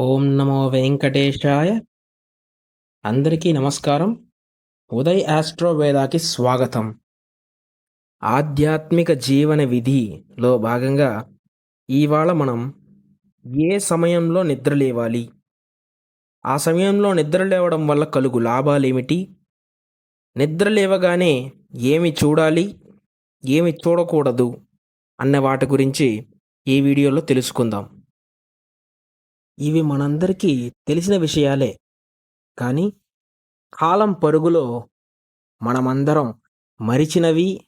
ఓం నమో వెంకటేశాయ. అందరికీ నమస్కారం. ఉదయ్ ఆస్ట్రోవేదాకి స్వాగతం. ఆధ్యాత్మిక జీవన విధిలో భాగంగా ఇవాళ మనం ఏ సమయంలో నిద్ర లేవాలి? ఆ సమయంలో నిద్ర లేవడం వల్ల కలుగు లాభాలేమిటి? నిద్ర లేవగానే ఏమి చూడాలి? ఏమి చూడకూడదు? అన్న వాటి గురించి ఈ వీడియోలో తెలుసుకుందాం. ఇవి మనందరికీ తెలిసిన విషయాలే. కానీ కాలం పరుగులో మనమందరం మరిచినవి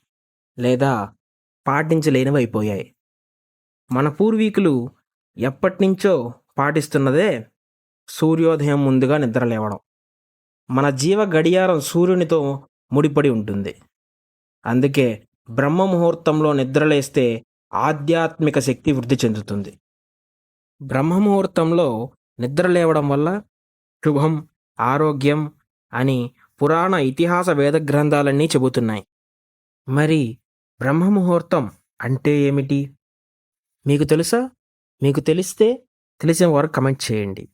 లేదా పాటించలేనివి అయిపోయాయి. మన పూర్వీకులు ఎప్పటినుంచో పాటిస్తున్నదే సూర్యోదయం ముందుగా నిద్రలేవడం. మన జీవ గడియారం సూర్యునితో ముడిపడి ఉంటుంది. అందుకే బ్రహ్మ ముహూర్తంలో నిద్రలేస్తే ఆధ్యాత్మిక శక్తి వృద్ధి చెందుతుంది. బ్రహ్మముహూర్తంలో నిద్ర లేవడం వల్ల శుభం ఆరోగ్యం అని పురాణ ఇతిహాస వేద గ్రంథాలన్నీ చెబుతున్నాయి. మరి బ్రహ్మముహూర్తం అంటే ఏమిటి? మీకు తెలుసా? మీకు తెలిస్తే తెలిసిన వారు కమెంట్ చేయండి.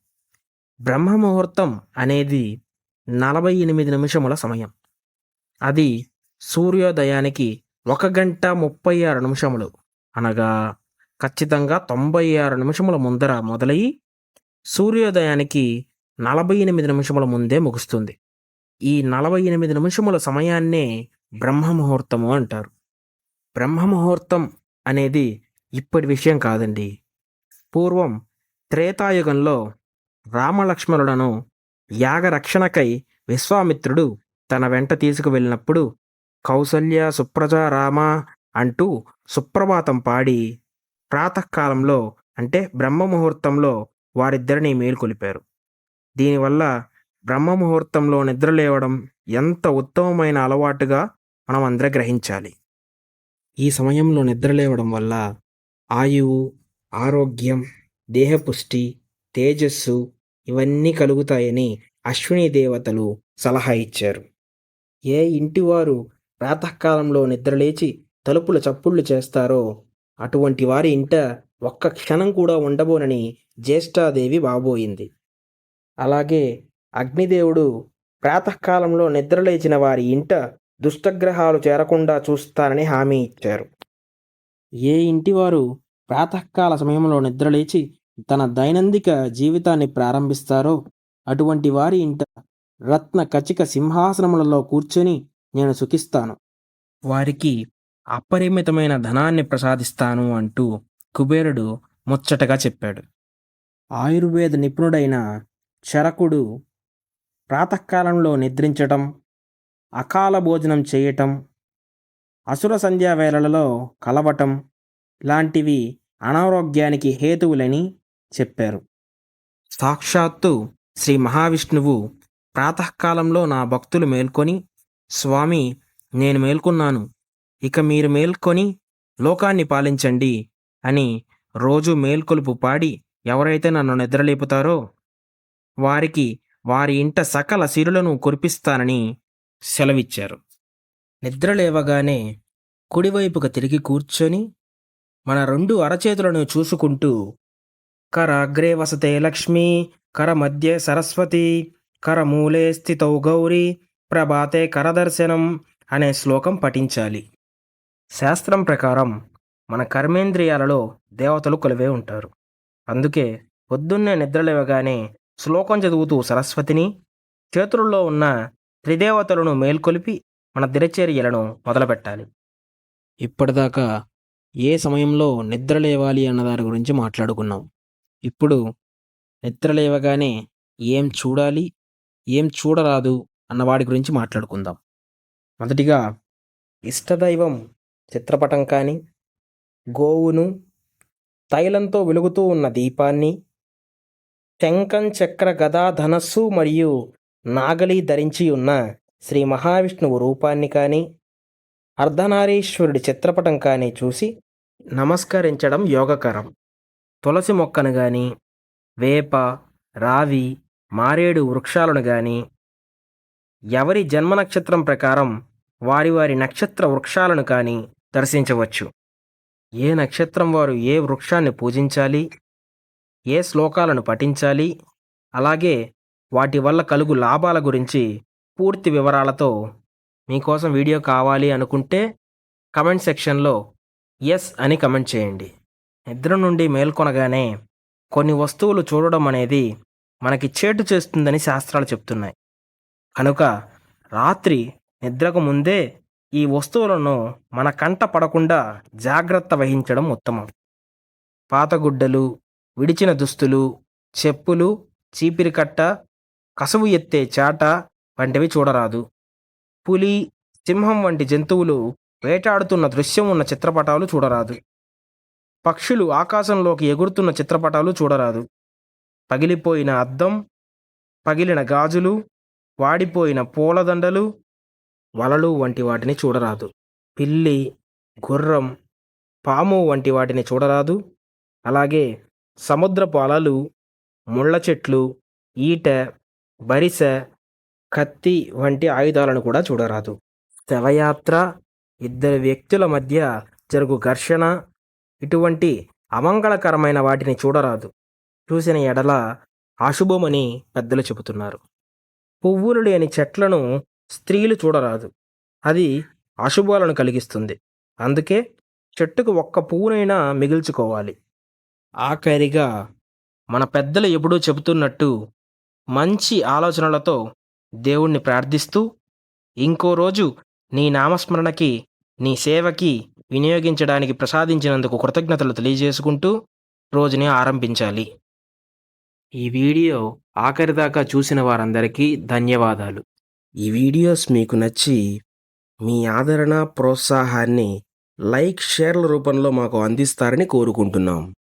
బ్రహ్మముహూర్తం అనేది నలభై ఎనిమిది నిమిషముల సమయం. అది సూర్యోదయానికి ఒక గంట ముప్పై ఆరు నిమిషములు అనగా ఖచ్చితంగా తొంభై ఆరు నిమిషముల ముందర మొదలయ్యి సూర్యోదయానికి నలభై ఎనిమిది నిమిషముల ముందే ముగుస్తుంది. ఈ నలభై ఎనిమిది నిమిషముల సమయాన్నే బ్రహ్మముహూర్తము అంటారు. బ్రహ్మముహూర్తం అనేది ఇప్పటి విషయం కాదండి. పూర్వం త్రేతాయుగంలో రామలక్ష్మణులను యాగరక్షణకై విశ్వామిత్రుడు తన వెంట తీసుకువెళ్ళినప్పుడు కౌసల్య సుప్రజ రామ అంటూ సుప్రభాతం పాడి ప్రాతకాలంలో అంటే బ్రహ్మ ముహూర్తంలో వారిద్దరిని మేల్కొలిపారు. దీనివల్ల బ్రహ్మ ముహూర్తంలో నిద్రలేవడం ఎంత ఉత్తమమైన అలవాటుగా మనం అందరం గ్రహించాలి ఈ సమయంలో నిద్రలేవడం వల్ల ఆయువు ఆరోగ్యం దేహపుష్టి తేజస్సు ఇవన్నీ కలుగుతాయని అశ్విని దేవతలు సలహా ఇచ్చారు. ఏ ఇంటివారు ప్రాతకాలంలో నిద్రలేచి తలుపుల చప్పుళ్ళు చేస్తారో అటువంటి వారి ఇంట ఒక్క క్షణం కూడా ఉండబోనని జ్యేష్ఠాదేవి బాబోయింది. అలాగే అగ్నిదేవుడు ప్రాతకాలంలో నిద్రలేచిన వారి ఇంట దుష్టగ్రహాలు చేరకుండా చూస్తానని హామీ ఇచ్చారు. ఏ ఇంటివారు ప్రాతకాల సమయంలో నిద్రలేచి తన దైనందిక జీవితాన్ని ప్రారంభిస్తారో అటువంటి వారి ఇంట రత్న కచిక సింహాసనములలో కూర్చొని నేను సుఖిస్తాను. వారికి అపరిమితమైన ధనాన్ని ప్రసాదిస్తాను అంటూ కుబేరుడు ముచ్చటగా చెప్పాడు. ఆయుర్వేద నిపుణుడైన చరకుడు ప్రాతకాలంలో నిద్రించటం అకాల భోజనం చేయటం అసుర సంధ్యా వేళలలో కలవటం లాంటివి అనారోగ్యానికి హేతువులని చెప్పారు. సాక్షాత్తు శ్రీ మహావిష్ణువు ప్రాతకాలంలో నా భక్తులు మేల్కొని స్వామి నేను మేల్కొన్నాను. ఇక మీరు మేల్కొని లోకాన్ని పాలించండి అని రోజు మేల్కొలుపు పాడి ఎవరైతే నన్ను నిద్రలేపుతారో వారికి వారి ఇంట సకల సిరులను కురిపిస్తానని సెలవిచ్చారు. నిద్రలేవగానే కుడివైపుకు తిరిగి కూర్చొని మన రెండు అరచేతులను చూసుకుంటూ కర అగ్రే వసతే లక్ష్మి కర మధ్య సరస్వతి కర మూలే స్థితౌ గౌరీ ప్రభాతే కరదర్శనం అనే శ్లోకం పఠించాలి. శాస్త్రం ప్రకారం మన కర్మేంద్రియాలలో దేవతలు కొలివే ఉంటారు. అందుకే పొద్దున్నే నిద్రలేవగానే శ్లోకం చదువుతూ సరస్వతిని చేతుల్లో ఉన్న త్రిదేవతలను మేల్కొలిపి మన దినచర్యలను మొదలుపెట్టాలి. ఇప్పటిదాకా ఏ సమయంలో నిద్ర లేవాలి అన్న దాని గురించి మాట్లాడుకున్నాం. ఇప్పుడు నిద్ర లేవగానే ఏం చూడాలి ఏం చూడరాదు అన్న వాడి గురించి మాట్లాడుకుందాం. మొదటిగా ఇష్టదైవం చిత్రపటం కానీ గోవును తైలంతో వెలుగుతూ ఉన్న దీపాన్ని శంఖం చక్ర గదా ధనస్సు మరియు నాగలి ధరించి ఉన్న శ్రీ మహావిష్ణువు రూపాన్ని కానీ అర్ధనారీశ్వరుడి చిత్రపటం కానీ చూసి నమస్కరించడం యోగకరం. తులసి మొక్కను కానీ వేప రావి మారేడు వృక్షాలను కానీ ఎవరి జన్మ నక్షత్రం ప్రకారం వారి వారి నక్షత్ర వృక్షాలను కానీ దర్శించవచ్చు. ఏ నక్షత్రం వారు ఏ వృక్షాన్ని పూజించాలి? ఏ శ్లోకాలను పఠించాలి? అలాగే వాటి వల్ల కలుగు లాభాల గురించి పూర్తి వివరాలతో మీకోసం వీడియో కావాలి అనుకుంటే కమెంట్ సెక్షన్లో ఎస్ అని కమెంట్ చేయండి. నిద్ర నుండి మేల్కొనగానే కొన్ని వస్తువులు చూడడం అనేది మనకి చేటు చేస్తుందని శాస్త్రాలు చెప్తున్నాయి. కనుక రాత్రి నిద్రకు ముందే ఈ వస్తువులను మన కంట పడకుండా జాగ్రత్త వహించడం ఉత్తమం. పాతగుడ్డలు విడిచిన దుస్తులు చెప్పులు చీపిరికట్ట కసువు ఎత్తే చాట వంటివి చూడరాదు. పులి సింహం వంటి జంతువులు వేటాడుతున్న దృశ్యం ఉన్న చిత్రపటాలు చూడరాదు. పక్షులు ఆకాశంలోకి ఎగురుతున్న చిత్రపటాలు చూడరాదు. పగిలిపోయిన అద్దం పగిలిన గాజులు వాడిపోయిన పూలదండలు వలలు వంటి వాటిని చూడరాదు. పిల్లి గుర్రం పాము వంటి వాటిని చూడరాదు. అలాగే సముద్రపు అలలు ముళ్ళ చెట్లు ఈట బరిస కత్తి వంటి ఆయుధాలను కూడా చూడరాదు. శవయాత్ర ఇద్దరు వ్యక్తుల మధ్య జరుగు ఘర్షణ ఇటువంటి అమంగళకరమైన వాటిని చూడరాదు. చూసిన ఎడల అశుభమని పెద్దలు చెబుతున్నారు. పువ్వులు లేని చెట్లను స్త్రీలు చూడరాదు. అది అశుభాలను కలిగిస్తుంది. అందుకే చెట్టుకు ఒక్క పువ్వునైనా మిగిల్చుకోవాలి. ఆఖరిగా మన పెద్దలు ఎప్పుడూ చెబుతున్నట్టు మంచి ఆలోచనలతో దేవుణ్ణి ప్రార్థిస్తూ ఇంకో రోజు నీ నామస్మరణకి నీ సేవకి వినియోగించడానికి ప్రసాదించినందుకు కృతజ్ఞతలు తెలియజేసుకుంటూ రోజుని ఆరంభించాలి. ఈ వీడియో ఆఖరిదాకా చూసిన వారందరికీ ధన్యవాదాలు. ఈ వీడియోస్ మీకు నచ్చి మీ ఆదరణ ప్రోత్సాహాన్ని లైక్ షేర్ల రూపంలో మాకు అందిస్తారని కోరుకుంటున్నాం.